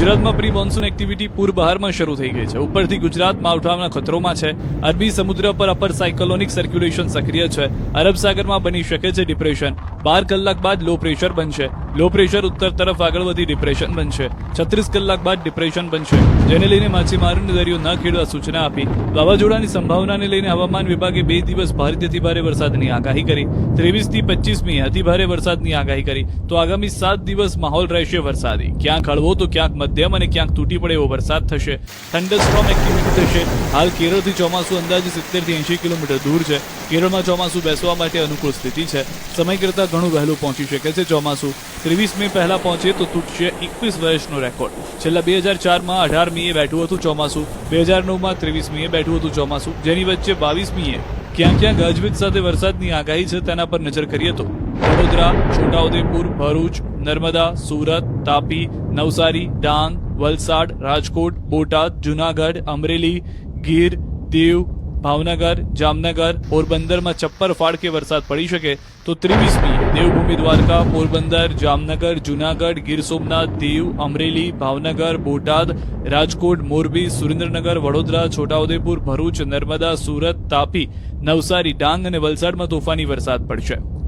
ગુજરાતમાં pre monsoon activity પૂરબહારમાં શરૂ થઈ ગઈ છે. ઉપરથી ગુજરાત માવઠાના ખતરોમાં છે. અરબી સમુદ્ર પર અપર સાયકલોનિક સર્ક્યુલેશન સક્રિય છે. અરબ સાગરમાં બની શકે છે ડિપ્રેશન બાર કલાક બાદ લો પ્રેશર બનશે. લો પ્રેશર ઉત્તર તરફ આગળ વધી ડિપ્રેશન બનશે. છત્રીસ કલાક બાદ ડિપ્રેશન બનશે. જેને લઈને માછીમારોને દરિયો ન ખેડવા સૂચના આપી. વાવાઝોડાની સંભાવનાને લઈને હવામાન વિભાગે બે દિવસ ભારેથી ભારે વરસાદની આગાહી કરી. ત્રેવીસથી પચીસમી મી ભારે વરસાદની આગાહી કરી. તો આગામી સાત દિવસ માહોલ રહેશે વરસાદી. ક્યાંક હળવો તો ક્યાંક મધ્યમ અને ક્યાંક તૂટી પડે એવો વરસાદ થશે. થંડરસ્ટ્રોમ એક્ટિવિટી થશે. હાલ કેરળથી ચોમાસું અંદાજે સિત્તેરથી એંશી કિલોમીટર દૂર છે. કેરળમાં ચોમાસું બેસવા માટે અનુકૂળ સ્થિતિ છે. સમય કરતાં ઘણું વહેલું પહોંચી શકે છે ચોમાસું. ત્રેવીસ મે પહેલા પહોંચે તો તૂટશે એકવીસ વર્ષનો રેકોર્ડ. છેલ્લા બે હજાર ચારમાં અઢાર મીએ બેઠું હતું ચોમાસું. બે હજાર નવમાં ત્રેવીસ મીએ બેઠું હતું ચોમાસું. જેની વચ્ચે બાવીસ મીએ ક્યાં ક્યાં ગાજવીજ સાથે વરસાદની આગાહી છે તેના પર નજર કરીએ તો વડોદરા, છોટાઉદેપુર, ભરૂચ, નર્મદા, સુરત, તાપી, નવસારી, ડાંગ, વલસાડ, રાજકોટ, બોટાદ, જુનાગઢ, અમરેલી, ગીર, દીવ, ભાવનગર, જામનગર, પોરબંદરમાં ચપ્પર ફાડકે વરસાદ પડી શકે તો ત્રેવીસમી, દેવભૂમિ, દ્વારકા, પોરબંદર, જામનગર, જુનાગઢ, ગીર સોમનાથ, દીવ, અમરેલી, ભાવનગર, બોટાદ, રાજકોટ, મોરબી, સુરેન્દ્રનગર, વડોદરા, છોટાઉદેપુર, ભરૂચ, નર્મદા, સુરત, તાપી, નવસારી, ડાંગ અને વલસાડમાં તોફાની વરસાદ પડશે.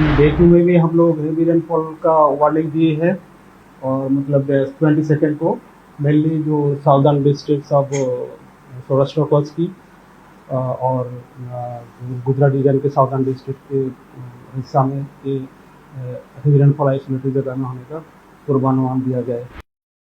डे टू में भी हम लोग हेवी रेनफॉल का वार्निंग दिए है और मतलब ट्वेंटी सेकेंड को मेनली जो साउदर्न डिस्ट्रिक्ट ऑफ़ सौराष्ट्र कॉज की और गुजरात रीजन के साउदर्न डिस्ट्रिक्ट के हिस्सा में ये हेवी रेनफॉल आइसोलेटेड जगह में होने का पूर्वानुमान दिया गया है।